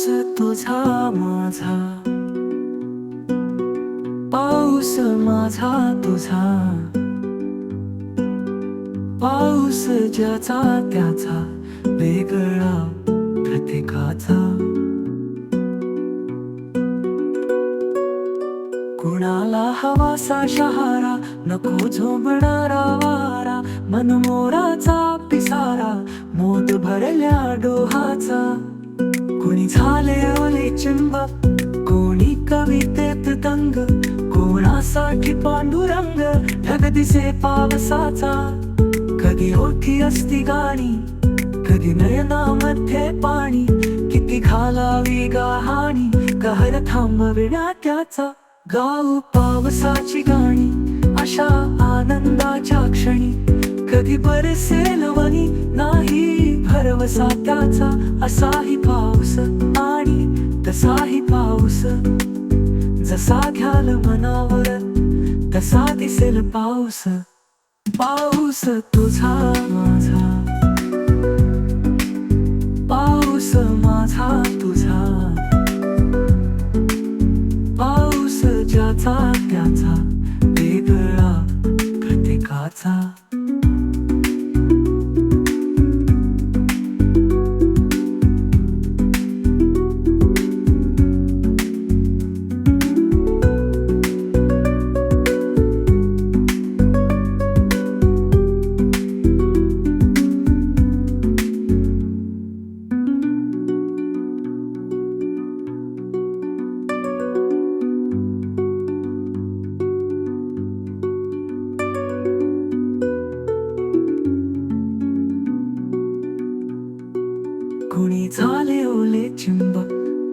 श्वास तुझा पाऊस माझा तुझा. पाऊस ज्याचा त्याचा वेगळा प्रत्येकाचा कुणाला हवासा शहारा नको झोबणारा वारा. मनमोराचा पिसारा मोत भरल्या डोहाचा. झाले ओले चिंब. कोणी कवितेत तंग कोणासाठी पांडुरंग? ढग दिसे पावसाचा. कधी ओठी असती गाणी कधी नयनामध्ये पाणी. किती घालावी गाहाणी कहर थांबविण्या त्याचा. गाऊ पावसाची गाणी अशा आनंदाच्या क्षणी. कधी बरसेल वनी नाही भरवसा त्याचा. असाही पाऊस. जसा घ्याल मनावर तसा दिसेल पाऊस तुझा माझा. पाऊस माझा तुझा. कोणी झाले ओले चिंब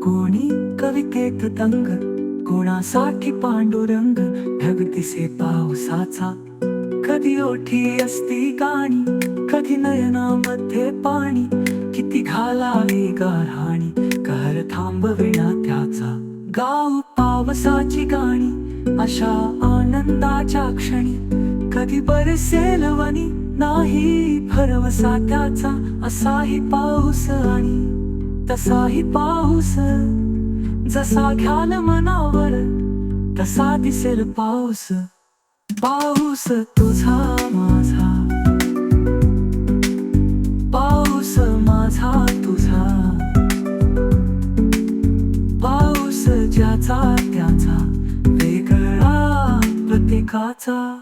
कोणी कवितेत तंग कोणासाठी पांडुरंग ढग दिसे पावसाचा कधी ओठी असती गाणी कधी नयनामध्ये पाणी किती घालावे गारहाणी घर थांबविणा त्याचा. गाव पावसाची गाणी अशा आनंदाच्या क्षणी कधी बरसेल वनी नाही असाही पाऊस आणि तसाही पाऊस. जसा घ्याल मनावर तसा दिसेल पाऊस. पाऊस तुझा माझा. पाऊस माझा तुझा. पाऊस ज्याचा त्याचा वेगळा प्रत्येकाचा